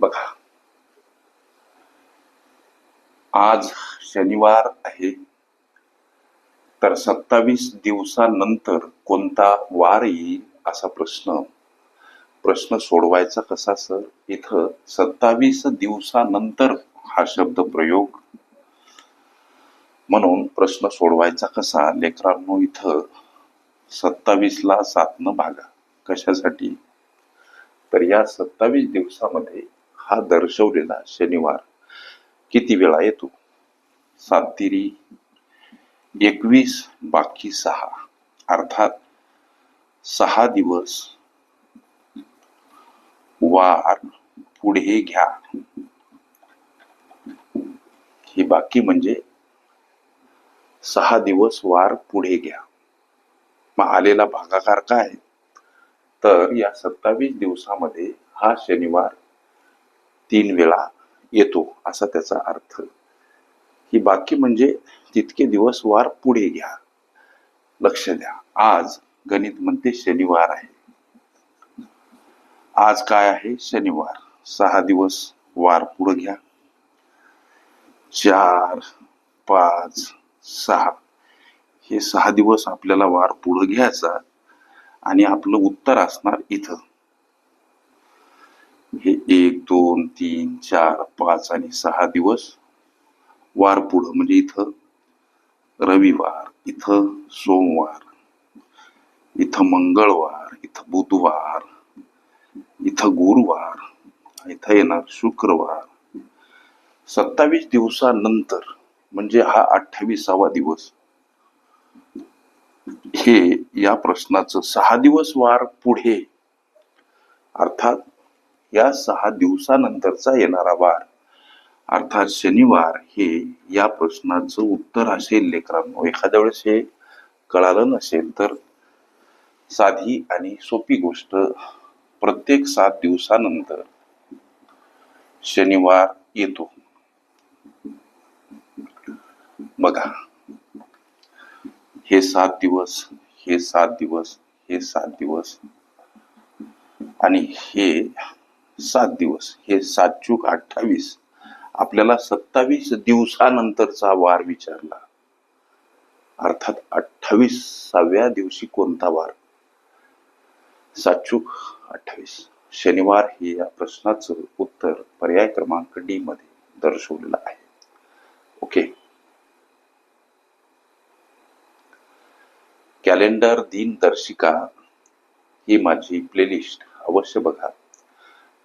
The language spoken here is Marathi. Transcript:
बघा. आज शनिवार आहे. तर सत्तावीस दिवसानंतर कोणता वार येईल असा प्रश्न? प्रश्न सोडवायचा कसा सर? इथं सत्तावीस दिवसानंतर हा शब्द प्रयोग. म्हणून प्रश्न सोडवायचा कसा लेकरांनो इथं सत्तावीस ला सातनं भागा. कशासाठी? तर या सत्तावीस दिवसामध्ये हा दर्शवलेला शनिवार. किती वेळा येतो सात तिरी एकवीस बाकी सहा. अर्थात सहा दिवस. वार. पुढे घ्या. हे बाकी म्हणजे सहा दिवस वार पुढे घ्या. मग आलेला भागाकार काय? तर या सत्तावीस दिवसामध्ये हा शनिवार तीन वेळा येतो असा त्याचा अर्थ. ही बाकी म्हणजे तितके दिवस वार पुढे घ्या. लक्ष द्या. आज गणित म्हणते शनिवार आहे. आज काय आहे? शनिवार. सहा दिवस वार पुढे घ्या. चार पाच सहा. हे सहा दिवस आपल्याला वार पुढे घ्यायचा आणि आपलं उत्तर असणार इथं. हे एक दोन तीन चार पाच आणि सहा दिवस वार पुढं म्हणजे इथं रविवार इथं सोमवार इथं मंगळवार इथं बुधवार इथं गुरुवार इथं येणार शुक्रवार. सत्तावीस दिवसानंतर म्हणजे हा अठ्ठावीसावा दिवस हे या प्रश्नाचं सहा दिवस वार पुढे अर्थात या सहा दिवसानंतरचा येणारा वार. अर्थात शनिवार हे या प्रश्नाचं उत्तर असेल लेकरांनो. एखाद्या वेळेस हे कळालं नसेल तर साधी आणि सोपी गोष्ट प्रत्येक सात दिवसानंतर शनिवार येतो. बघा हे सात दिवस हे सात दिवस हे सात दिवस आणि हे सात दिवस. हे सात चूक अठ्ठावीस. आपल्याला सत्तावीस दिवसानंतरचा वार विचारला. अर्थात अठ्ठावीसाव्या दिवशी कोणता वार? सातचूक अठ्ठावीस. शनिवार हे या प्रश्नाचं उत्तर पर्याय क्रमांक डी मध्ये दर्शवलेलं आहे. ओके. कॅलेंडर दिनदर्शिका ही माझी प्लेलिस्ट. अवश्य बघा.